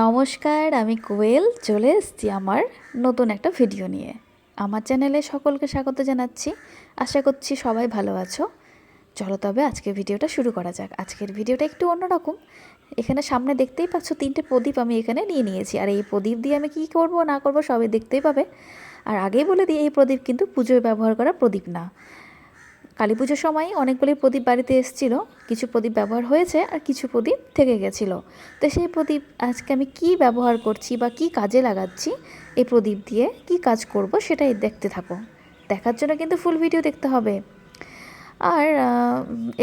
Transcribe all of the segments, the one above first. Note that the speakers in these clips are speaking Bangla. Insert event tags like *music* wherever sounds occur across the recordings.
নমস্কার, আমি কোয়েল। চলে এসেছি আমার নতুন একটা ভিডিও নিয়ে। আমার চ্যানেলে সকলকে স্বাগত জানাচ্ছি। আশা করছি সবাই ভালো আছো। চলো তবে আজকের ভিডিওটা শুরু করা যাক। আজকের ভিডিওটা একটু অন্যরকম। এখানে সামনে দেখতেই পাচ্ছ, তিনটে প্রদীপ আমি এখানে নিয়ে নিয়েছি। আর এই প্রদীপ দিয়ে আমি কী করব, না করব সবই দেখতেই পাবে। আর আগেই বলে দিই, এই প্রদীপ কিন্তু পুজোয় ব্যবহার করা প্রদীপ না। কালী পুজোর সময় অনেকগুলি প্রদীপ বাড়িতে এসেছিল। কিছু প্রদীপ ব্যবহার হয়েছে আর কিছু প্রদীপ থেকে গেছিল। তো সেই প্রদীপ আজকে আমি কি ব্যবহার করছি বা কি কাজে লাগাচ্ছি, এই প্রদীপ দিয়ে কি কাজ করব সেটাই দেখতে থাকো। দেখার জন্য কিন্তু ফুল ভিডিও দেখতে হবে। আর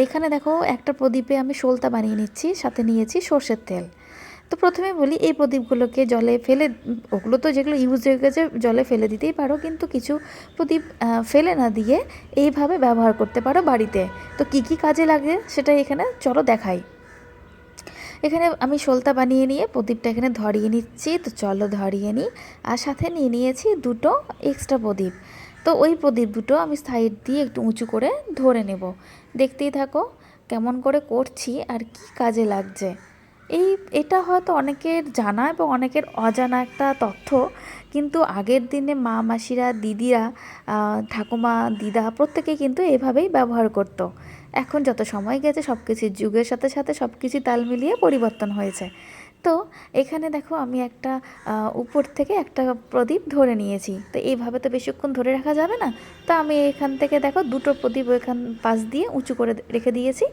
এখানে দেখো একটা প্রদীপে আমি শোলতা বানিয়ে নিচ্ছি, সাথে নিয়েছি সর্ষের তেল। তো প্রথমে বলি, এই প্রদীপগুলোকে জলে ফেলে, ওগুলো তো যেগুলো ইউজ হয়ে গেছে, জলে ফেলে দিতেই পারো, কিন্তু কিছু প্রদীপ ফেলে না দিয়ে এইভাবে ব্যবহার করতে পারো বাড়িতে। তো কি কি কাজে লাগে সেটা এখানে চলো দেখাই। এখানে আমি সলতা বানিয়ে নিয়ে প্রদীপটা এখানে ধরিয়ে নিচ্ছি, তো চলো ধরিয়ে নিই। আর সাথে নিয়ে নিয়েছি দুটো এক্সট্রা প্রদীপ। তো ওই প্রদীপ দুটো আমি সাইড দিয়ে একটু উঁচু করে ধরে নেব। দেখতেই থাকো কেমন করে করছি আর কি কাজে লাগছে। এই, এটা হয়তো অনেকের জানা এবং অনেকের অজানা একটা তথ্য, কিন্তু আগের দিনে মা, মাসিরা, দিদিরা ঠাকুমা, দিদা প্রত্যেকে কিন্তু এভাবেই ব্যবহার করতো। এখন যত সময় গেছে সব কিছু যুগের সাথে সাথে সব কিছু তাল মিলিয়ে পরিবর্তন হয়েছে। তো এখানে দেখো আমি একটা উপর থেকে একটা প্রদীপ ধরে নিয়েছি। তো এইভাবে তো বেশিক্ষণ ধরে রাখা যাবে না। তো আমি এখান থেকে দেখো দুটো প্রদীপ এখান পাশ দিয়ে উঁচু করে রেখে দিয়েছি,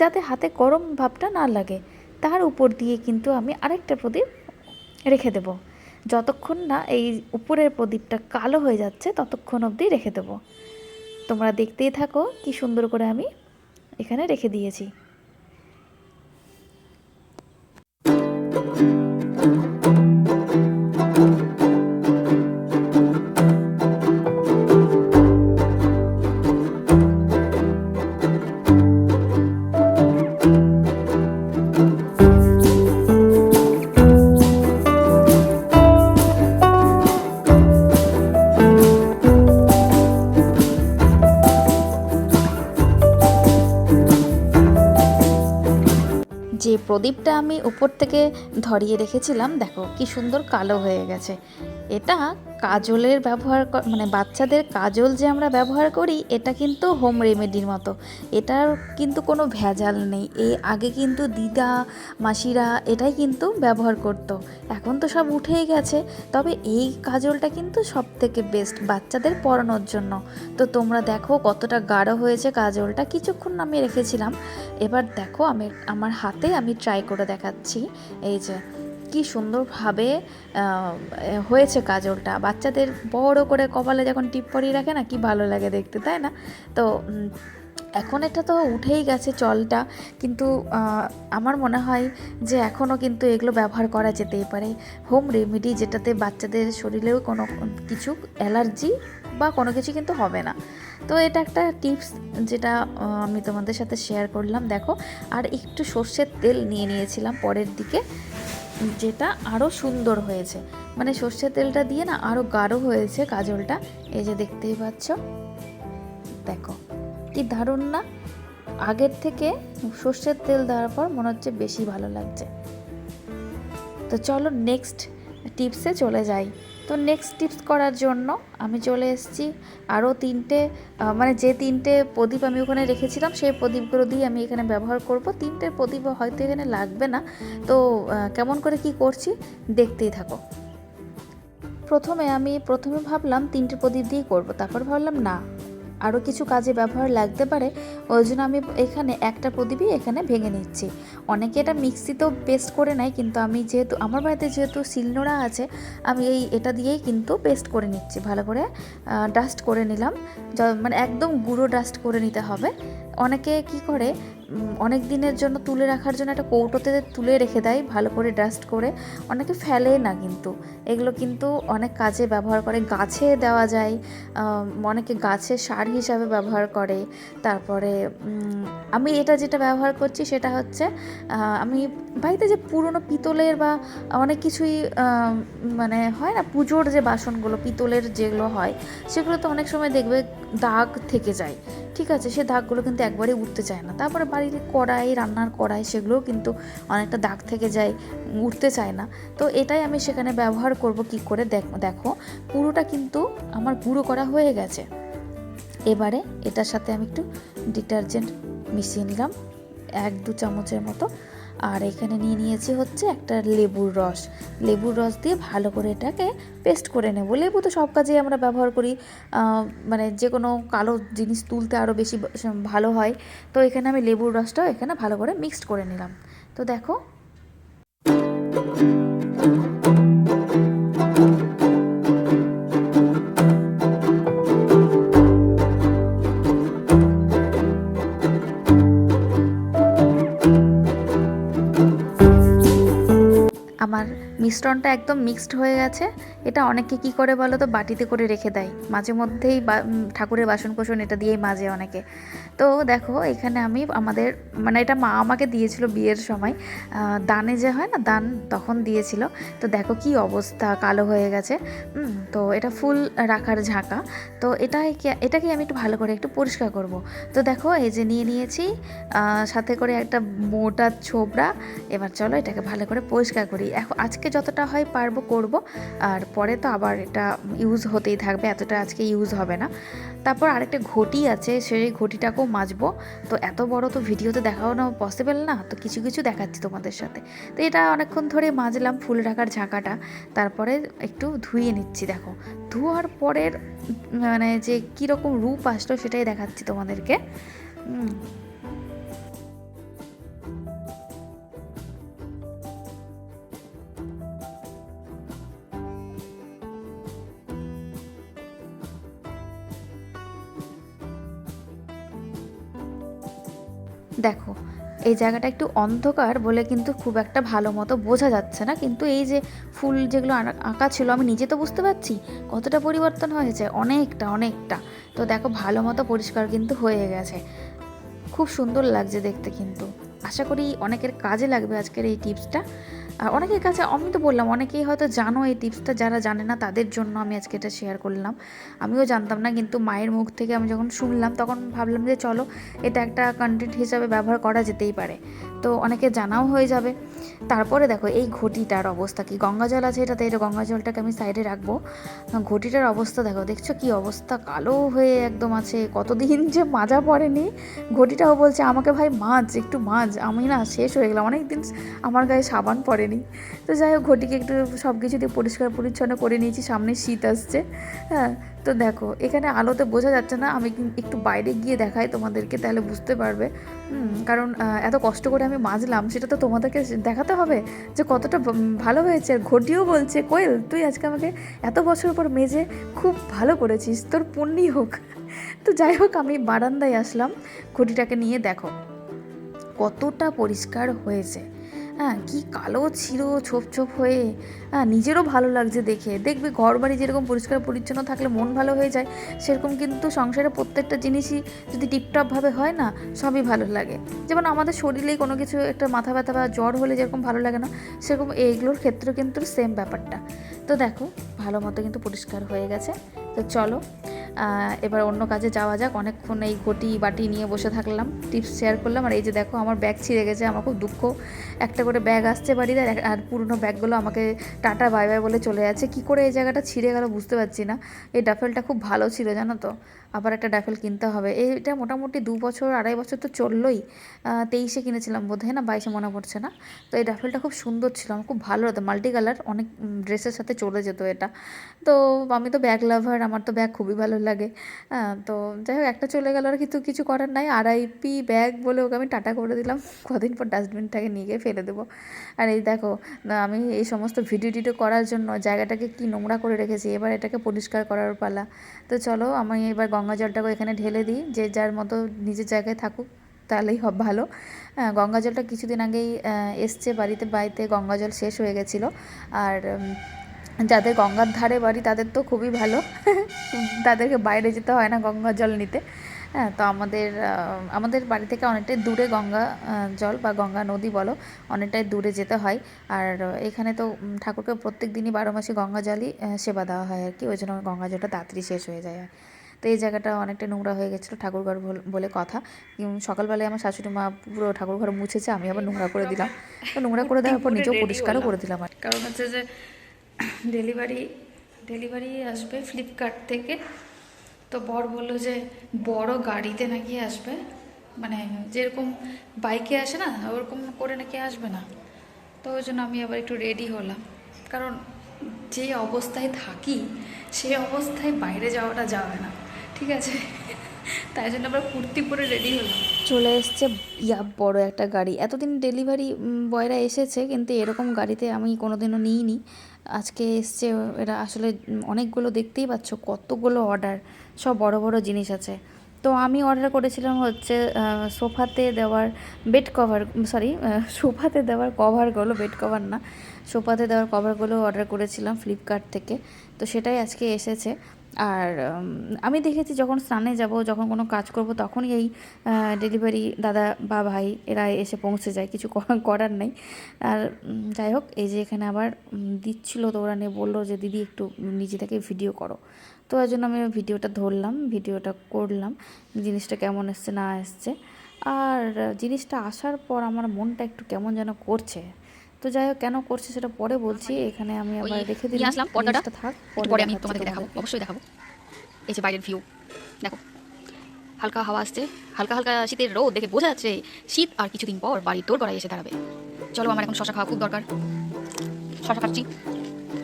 যাতে হাতে গরম ভাবটা না লাগে। তার উপর দিয়ে কিন্তু আমি আরেকটা প্রদীপ রেখে দেব। যতক্ষণ না এই উপরের প্রদীপটা কালো হয়ে যাচ্ছে, ততক্ষণ অবধি রেখে দেব। তোমরা দেখতেই থাকো কি সুন্দর করে আমি এখানে রেখে দিয়েছি। যে প্রদীপটা আমি উপর থেকে ধরিয়ে রেখেছিলাম দেখো কি সুন্দর কালো হয়ে গেছে। এটা কাজলের ব্যবহার মানে বাচ্চাদের কাজল যে আমরা ব্যবহার করি, এটা কিন্তু হোম রেমেডির মতো। এটার কিন্তু কোনো ভেজাল নেই। এই আগে কিন্তু দিদা, মাসিরা এটাই কিন্তু ব্যবহার করত। এখন তো সব উঠেই গেছে। তবে এই কাজলটা কিন্তু সব থেকে বেস্ট বাচ্চাদের পরানোর জন্য। তো তোমরা দেখো কতটা গাঢ় হয়েছে কাজলটা। কিছুক্ষণ আমি রেখেছিলাম। এবার দেখো আমি, আমার হাতে আমি ট্রাই করে দেখাচ্ছি। এই যে কি সুন্দরভাবে হয়েছে কাজলটা? বাচ্চাদের বড় করে কপালে যখন টিপ পরিয়ে রাখে না, কি ভালো লাগে দেখতে, তাই না? তো এখন এটা তো উঠেই গেছে চলটা, কিন্তু আমার মনে হয় যে এখনও কিন্তু এগুলো ব্যবহার করা যেতেই পারে। হোম রেমেডি যেটাতে বাচ্চাদের শরীরেও কোনো কিছু অ্যালার্জি বা কোনো কিছু কিন্তু হবে না। তো এটা একটা টিপস যেটা আমি তোমাদের সাথে শেয়ার করলাম। দেখো, আর একটু সর্ষের তেল নিয়ে নিয়েছিলাম পরের দিকে। যেটা আরও সুন্দর হয়েছে। মানে সর্ষের তেলটা দিয়ে না আরও গাঢ় হয়েছে কাজলটা। এই যে দেখতেই পাচ্ছ। দেখো, কি ধারণ না? আগের থেকে সর্ষের তেল দেওয়ার পর মনে হচ্ছে বেশি ভালো লাগছে। তো চলো নেক্সট টিপসে চলে যাই। তো নেক্সট টিপস করার জন্য আমি চলে এসেছি আরও তিনটে মানে যে তিনটে প্রদীপ আমি ওখানে রেখেছিলাম, সেই প্রদীপগুলো দিয়ে আমি এখানে ব্যবহার করব। তিনটে প্রদীপ হয়তো এখানে লাগবে না। তো কেমন করে কি করছি দেখতেই থাকো। প্রথমে আমি, প্রথমে ভাবলাম তিনটে প্রদীপ দিয়েই করব, তারপর ভাবলাম না। আরও কিছু কাজে ব্যবহার লাগতে পারে, ওই জন্য আমি এখানে একটা প্রদীপই এখানে ভেঙে নিচ্ছি। অনেকে এটা মিক্সিতেও পেস্ট করে নেয়, কিন্তু আমি যেহেতু, আমার বাড়িতে যেহেতু শিলনোড়া আছে, আমি এই এটা দিয়েই কিন্তু পেস্ট করে নিচ্ছি। ভালো করে ডাস্ট করে নিলাম। মানে একদম গুঁড়ো ডাস্ট করে নিতে হবে। অনেকে কি করে অনেক দিনের জন্য তুলে রাখার জন্য একটা কৌটোতে তুলে রেখে দেয়, ভালো করে ডাস্ট করে। অনেকে ফেলে না কিন্তু। এগুলো কিন্তু অনেক কাজে ব্যবহার করে। গাছে দেওয়া যায় অনেকে গাছে সার হিসাবে ব্যবহার করে। তারপরে আমি এটা যেটা ব্যবহার করছি সেটা হচ্ছে আমি বাড়িতে যে পুরনো পিতলের বা অনেক কিছুই মানে হয় না, পুজোর যে বাসনগুলো, পিতলের যেগুলো হয়, সেগুলো তো অনেক সময় দেখবে দাগ থেকে যায়। ঠিক আছে, সে দাগগুলো কিন্তু একবারে উঠতে চায় না। তারপরে বাড়ির কড়াই, রান্নার কড়াই, সেগুলোও কিন্তু অনেকটা দাগ থেকে যায়, উঠতে চায় না। তো এটাই আমি সেখানে ব্যবহার করব কি করে দেখো, পুরোটা কিন্তু আমার গুঁড়ো করা হয়ে গেছে। এবারে এটার সাথে আমি একটু ডিটারজেন্ট মিশিয়ে নিলাম, এক দু চামচের মতো। আর এখানে নিয়ে নিয়েছি হচ্ছে একটা লেবুর রস। লেবুর রস দিয়ে ভালো করে এটাকে পেস্ট করে নেব। লেবু তো সব কাজেই আমরা ব্যবহার করি। মানে যে কোনো কালো জিনিস তুলতে আরও বেশি ভালো হয়। তো এখানে আমি লেবুর রসটাও এখানে ভালো করে মিক্সড করে নিলাম। তো দেখো। আমার মিশ্রণটা একদম মিক্সড হয়ে গেছে। এটা অনেকে কি করে বলো তো, বাটিতে করে রেখে দেয়। মাঝে মধ্যেই ঠাকুরের বাসন কোসন এটা দিয়েই মাজে অনেকে। তো দেখো, এখানে আমি আমাদের মানে এটা মা আমাকে দিয়েছিল বিয়ের সময়। দানে যে হয় না, দান তখন দিয়েছিল। তো দেখো কি অবস্থা, কালো হয়ে গেছে। তো এটা ফুল রাখার ঝাঁকা। তো এটাই এটাকে আমি একটু ভালো করে একটু পরিষ্কার করব। তো দেখো, এই যে নিয়ে নিয়েছি। সাথে করে একটা মোটা ছোবড়া। এবার চলো এটাকে ভালো করে পরিষ্কার করি। এখন আজকে যতটা হয় পারব করব, আর পরে তো আবার এটা ইউজ হতেই থাকবে, এতটা আজকে ইউজ হবে না। তারপর আরেকটা ঘটি আছে, সেই ঘটিটাকেও মাজবো। তো এত বড় তো ভিডিওতে দেখানো পসিবল না? তো কিছু কিছু দেখাচ্ছি তোমাদের সাথে। তো এটা অনেকক্ষণ ধরে মাজলাম ফুল রাখার ঝাঁকাটা। তারপরে একটু ধুয়ে নিচ্ছি, দেখো। ধোয়ার পরের মানে যে কীরকম রূপ আসলো সেটাই দেখাচ্ছি তোমাদেরকে। দেখো, এই জায়গাটা একটু অন্ধকার বলে কিন্তু খুব একটা ভালো মতো বোঝা যাচ্ছে না। কিন্তু এই যে ফুল যেগুলো আঁকা ছিল, আমি নিজে তো বুঝতে পারছি কতটা পরিবর্তন হয়েছে, অনেকটা অনেকটা। তো দেখো, ভালো মতো পরিষ্কার কিন্তু হয়ে গেছে। খুব সুন্দর লাগছে দেখতে কিন্তু। আশা করি অনেকের কাজে লাগবে আজকের এই টিপসটা। আর অনেকের কাছে, আমি তো বললাম, অনেকেই হয়তো জানো এই টিপসটা, যারা জানে না তাদের জন্য আমি আজকে এটা শেয়ার করলাম। আমিও জানতাম না, কিন্তু মায়ের মুখ থেকে আমি যখন শুনলাম, তখন ভাবলাম যে চলো, এটা একটা কন্টেন্ট হিসাবে ব্যবহার করা যেতেই পারে। তো অনেকে জানাও হয়ে যাবে। তারপরে দেখো, এই ঘটিটার অবস্থা কি? গঙ্গা জল আছে এটাতে, এটা গঙ্গা জলটাকে আমি সাইডে রাখব। ঘটিটার অবস্থা দেখো, দেখছ কি অবস্থা? কালো হয়ে একদম আছে, কতদিন যে মাজা পড়েনি। ঘটিটাও বলছে, আমাকে ভাই মাছ একটু মাছ আমি না শেষ হয়ে গেলাম অনেক দিন আমার গায়ে সাবান পড়েনি তো যাই হোক, ঘটিকে একটু সব কিছু দিয়ে পরিষ্কার পরিচ্ছন্ন করে নিয়েছি, সামনে শীত আসছে। হ্যাঁ তো দেখো, এখানে আলোতে বোঝা যাচ্ছে না, আমি একটু বাইরে গিয়ে দেখাই তোমাদেরকে, তাহলে বুঝতে পারবে। কারণ এত কষ্ট করে আমি মাজলাম, সেটা তো তোমাদেরকে দেখাতে হবে যে কতটা ভালো হয়েছে। আর ঘটিও বলছে, কোয়েল, তুই আজকে আমাকে এত বছর পর মেজে খুব ভালো করেছিস, তোর পুণ্যি হোক। তো যাই হোক, আমি বারান্দায় আসলাম, ঘটিটাকে নিয়ে দেখো, কতটা পরিষ্কার হয়েছে। হ্যাঁ কি কালো ছিল ছোপ ছোপ হয়ে। হ্যাঁ নিজেরও ভালো লাগছে দেখে। দেখবে ঘর বাড়ি যেরকম পরিষ্কার পরিচ্ছন্ন থাকলে মন ভালো হয়ে যায়, সেরকম কিন্তু সংসারে প্রত্যেকটা জিনিসই যদি টিপটপভাবে হয় না, সবই ভালো লাগে। যেমন আমাদের শরীরেই কোনো কিছু একটা মাথা ব্যথা বা জ্বর হলে যেরকম ভালো লাগে না, সেরকম এইগুলোর ক্ষেত্রেও কিন্তু সেম ব্যাপারটা। তো দেখো, ভালো মতো কিন্তু পরিষ্কার হয়ে গেছে। তো চলো এবার অন্য কাজে যাওয়া যাক। অনেকক্ষণ এই ঘটি বাটি নিয়ে বসে থাকলাম, টিপস শেয়ার করলাম। আর এই যে দেখো, আমার ব্যাগ ছিঁড়ে গেছে, আমার খুব দুঃখ। একটা করে ব্যাগ আসছে বাড়িতে, আর পুরনো ব্যাগগুলো আমাকে টাটা বাই বাই বলে চলে যাচ্ছে। কী করে এই জায়গাটা ছিঁড়ে গেল বুঝতে পারছি না। এই ডাফেলটা খুব ভালো ছিল, জানো তো। আবার একটা ডাফেল কিনতে হবে। এটা মোটামুটি দু বছর, আড়াই বছর তো চললোই। তেইশে কিনেছিলাম বোধ হয় না, বাইশে মনে পড়ছে না। তো এই ডাফেলটা খুব সুন্দর ছিল, আমার খুব ভালো হতো মাল্টি কালার অনেক ড্রেসের সাথে চলে যেত এটা। তো আমি তো ব্যাগ লাভার, আমার তো ব্যাগ খুবই ভালো লাগে। তো যাই হোক, একটা চলে গেল আর কিন্তু কিছু করার নাই। আড়াইপি ব্যাগ বলে ওকে আমি টাটা করে দিলাম। কদিন পর ডাস্টবিনটাকে নিয়ে গিয়ে ফেলে দেবো। আর এই দেখো আমি এই সমস্ত ভিডিও টিডিও করার জন্য জায়গাটাকে কি নোংরা করে রেখেছি, এবার এটাকে পরিষ্কার করার পালা। তো চলো, আমি এবার গঙ্গা জলটাকে এখানে ঢেলে দিই, যে যার মতো নিজের জায়গায় থাকুক তাহলেই হব ভালো। গঙ্গা জলটা কিছুদিন আগেই এসছে বাড়িতে বাড়িতে গঙ্গা জল শেষ হয়ে গেছিল। আর যাদের গঙ্গার ধারে বাড়ি তাদের তো খুবই ভালো। *laughs* তাদেরকে বাইরে যেতে হয় না গঙ্গা জল নিতে। হ্যাঁ তো আমাদের আমাদের বাড়ি থেকে অনেকটাই দূরে গঙ্গা জল বা গঙ্গা নদী বলো, অনেকটাই দূরে যেতে হয়। আর, এখানে তো ঠাকুরকে প্রত্যেক দিনই বারো মাসে গঙ্গা জলই সেবা দেওয়া হয় আর কি। ওই জন্য গঙ্গা জলটা তাড়াতাড়ি শেষ হয়ে যায় তো এই জায়গাটা অনেকটা নোংরা হয়ে গেছিল ঠাকুরঘর বলে কথা। সকালবেলায় আমার শাশুড়ি মা পুরো ঠাকুরঘর মুছেছে আমি আবার নোংরা করে দিলাম। তো নোংরা করে দেওয়ার পর নিজেও পরিষ্কারও করে দিলাম আর কারণ হচ্ছে যে ডেলিভারি ডেলিভারি আসবে ফ্লিপকার্ট থেকে। তো বর বলল যে বড় গাড়িতে নাকি আসবে? মানে যেরকম বাইকে আসে না ওরকম করে নাকি আসবে না। তো ওই জন্য আমি আবার একটু রেডি হলাম। কারণ যে অবস্থায় থাকি সেই অবস্থায় বাইরে যাওয়াটা যাবে না। ঠিক আছে। তাই জন্য আবার কুর্তি পরে রেডি হলাম। চলে এসছে, ইয়া, বড় একটা গাড়ি। এতদিন ডেলিভারি বয়রা এসেছে, কিন্তু এরকম গাড়িতে আমি কোনোদিনও নিইনি। আজকে এসছে, এরা আসলে অনেকগুলো দেখতেই পাচ্ছ, কতগুলো অর্ডার সব বড় বড় জিনিস আছে। তো আমি অর্ডার করেছিলাম হচ্ছে সোফাতে দেওয়ার বেড কভার সরি সোফাতে দেওয়ার কভারগুলো বেড কভার না, সোফাতে দেওয়ার কভারগুলো অর্ডার করেছিলাম ফ্লিপকার্ট থেকে। তো সেটাই আজকে এসেছে। আর আমি দেখেছি যখন স্নানে যাব, যখন কোনো কাজ করব, তখনই এই ডেলিভারি দাদা বা ভাই এরা এসে পৌঁছে যায়। কিছু করার নেই। আর যাই হোক, এই যে এখানে আবার দিচ্ছিল তো ওরা নিয়ে বলল যে, দিদি একটু নিজে থেকে ভিডিও করো। তো ওই জন্য আমি ভিডিওটা ধরলাম ভিডিওটা করলাম, জিনিসটা কেমন এসছে, না এসছে। আর, জিনিসটা আসার পর আমার মনটা একটু কেমন যেন করছে। তো যাই হোক কেন করছে সেটা পরে বলছি এখানে আমি আবার রেখে দিলাম। আসলাম পর্দাটা। থাক পরে আমি তোমাদেরকে দেখাবো অবশ্যই দেখাবো। এই যে বাইরের ভিউ দেখো। হালকা হাওয়া আসছে হালকা হালকা শীতের রোদ দেখে বোঝা যাচ্ছে শীত আর কিছুদিন পর বাড়ির তোর গড়াই এসে দাঁড়াবে। চলো আমার এখন শশা খাওয়া খুব দরকার। শশা খাচ্ছি।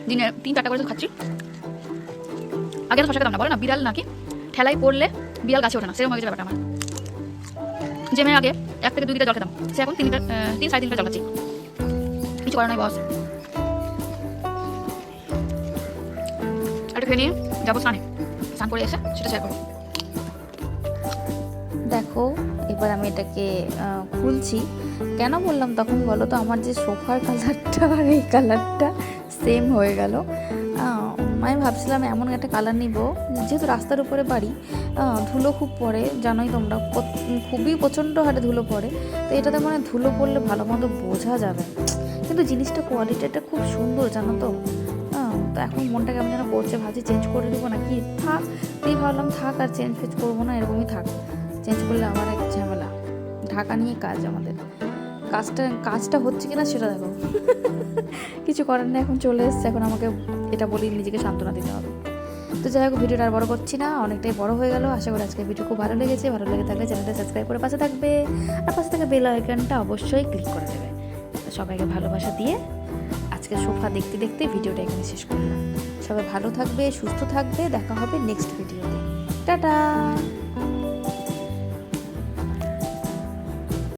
দিনে তিন চারটা করে তো খাচ্ছি। আগে তো শশা খেতাম না বলো না বিড়াল নাকি? ঠেলাই পড়লে বিড়াল গাছে ওঠে না সেরকম হয়ে গেছে ব্যাপারটা আমার। যে মেয়ে আগে এক থেকে দুই লিটার জল খেতাম সে এখন তিন লিটার তিন সাড়ে তিন লিটার জল খাচ্ছি। কিছু করার নয় বস। একটু খেয়ে নিয়ে যাব স্নানে। স্নান করে এসে সেটা শেয়ার করব। দেখো, এবার আমি এটাকে খুলছি। কেন বললাম তখন বলো তো, আমার যে সোফার কালারটা আর এই কালারটা সেম হয়ে গেল। আমি ভাবছিলাম এমন একটা কালার নিব, যেহেতু রাস্তার উপরে বাড়ি ধুলো খুব পড়ে, জানোই তোমরা খুবই প্রচণ্ড হারে ধুলো পড়ে। তো এটাতে মানে ধুলো পড়লে ভালো মতো বোঝা যাবে কিন্তু জিনিসটা কোয়ালিটিটা খুব সুন্দর জানো তো? আহ, তো এখন মনটা কেমন যেন করছে ভাবছি চেঞ্জ করে দেবো না কি থাক তুই ভাবলাম থাক আর চেঞ্জ ফেঞ্জ করব না এরকমই থাক। চেঞ্জ করলে আবার এক ঝামেলা। ঢাকা নিয়ে কাজ আমাদের। কাজটা কাজটা হচ্ছে কিনা সেটা দেখো। *laughs* কিছু করার নেই এখন চলে এসছে। এখন আমাকে এটা বলি নিজেকে সান্ত্বনা দিতে হবে। তো যাই হোক ভিডিওটা আর বড় করছি না অনেকটাই বড় হয়ে গেল। আশা করি আজকে ভিডিও খুব ভালো লেগেছে। ভালো লেগে থাকলে চ্যানেলটা সাবস্ক্রাইব করে পাশে থাকবে। আর পাশে থাকা বেল আইকনটা অবশ্যই ক্লিক করে দেবে। সবাইকে ভালোবাসা দিয়ে আজকে সোফা দেখতে দেখতে ভিডিওটা এখানে শেষ করলাম। সবাই ভালো থাকবে, সুস্থ থাকবে, দেখা হবে নেক্সট ভিডিওতে টাটা!